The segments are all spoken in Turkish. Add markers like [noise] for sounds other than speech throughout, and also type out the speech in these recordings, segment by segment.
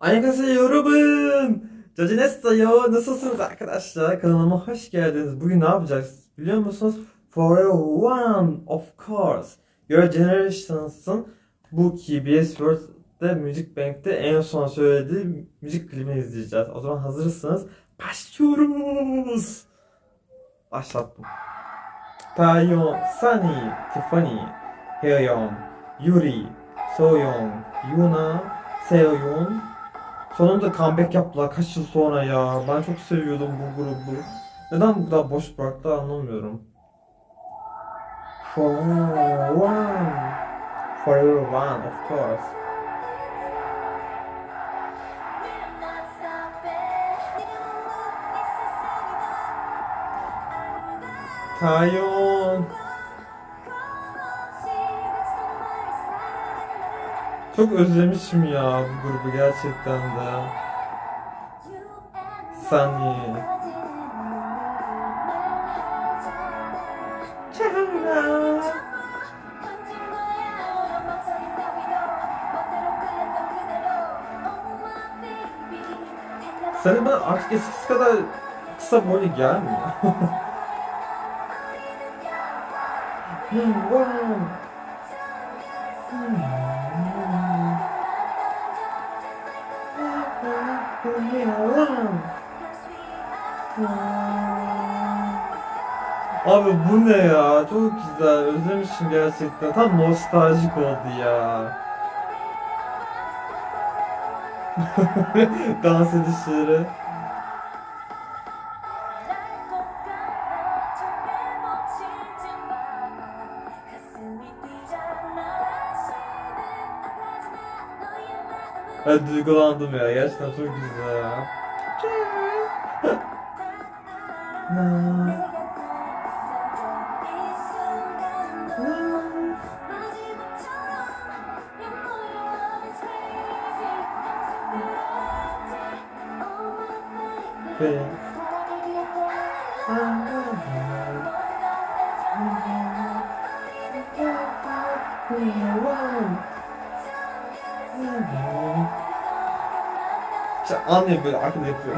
Annyeonghaseyo yorubun. Cacinessayo. Nasılsınız arkadaşlar? Kanalıma hoş geldiniz. Bugün ne yapacağız biliyor musunuz? For a one of course. Your Generations'ın bu KBS World'de Music Bank'te en son söylediği müzik klibini izleyeceğiz. O zaman hazırsanız başlıyoruz. Başlattım. Taeyeon, Sunny, Tiffany, Haeyeon, Yuri, Soyeon, Yuna, Seoyeon. Sonunda comeback yaptılar kaç yıl sonra ya. Ben çok seviyordum bu grubu. Neden bu kadar boş bıraktılar anlamıyorum. For one. Forever one of course. Taeyeon. Çok özlemişim ya bu grubu gerçekten de. Sunny. Senin bana artık eskisi kadar kısa boylu gelmiyor. [laughs] Hmm, wow. Abi bu ne ya? Çok güzel. Özlemişim gerçekten. Tam nostaljik oldu ya. [laughs] Dans edişleri. Ben duygulandım ya. Gerçekten çok güzel. Ve İşte anlıyor böyle arkada yapıyor.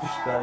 Kuşlar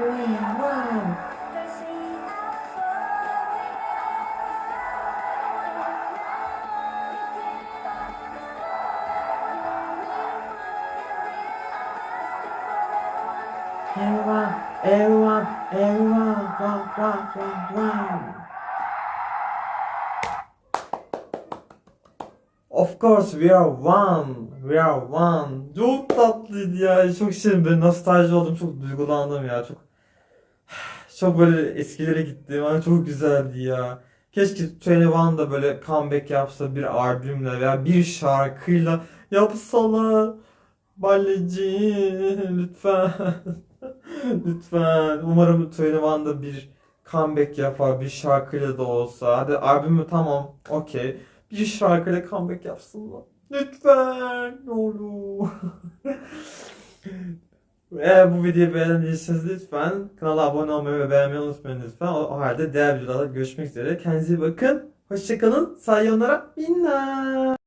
Oy, wow. Everyone, wow, wow. Of course we are one. We are one. Çok tatlıydı ya. Çok şey böyle nostalji oldum. Çok duygulandım ya. Çok çok böyle eskilere gittim. Ama çok güzeldi ya. Keşke 21 da böyle comeback yapsa bir albümle veya bir şarkıyla yapsalar. Baleci lütfen. [laughs] lütfen. Umarım 21 da bir comeback yapar. Bir şarkıyla da olsa. Hadi albümü tamam. Okey bir şarkıyla comeback yapsınlar. Lütfen. Ne olur. [laughs] Eğer bu videoyu beğendiyseniz lütfen kanala abone olmayı ve beğenmeyi unutmayın lütfen. O, o halde diğer videolarda görüşmek üzere. Kendinize iyi bakın. Hoşçakalın. Sayonara. Minna.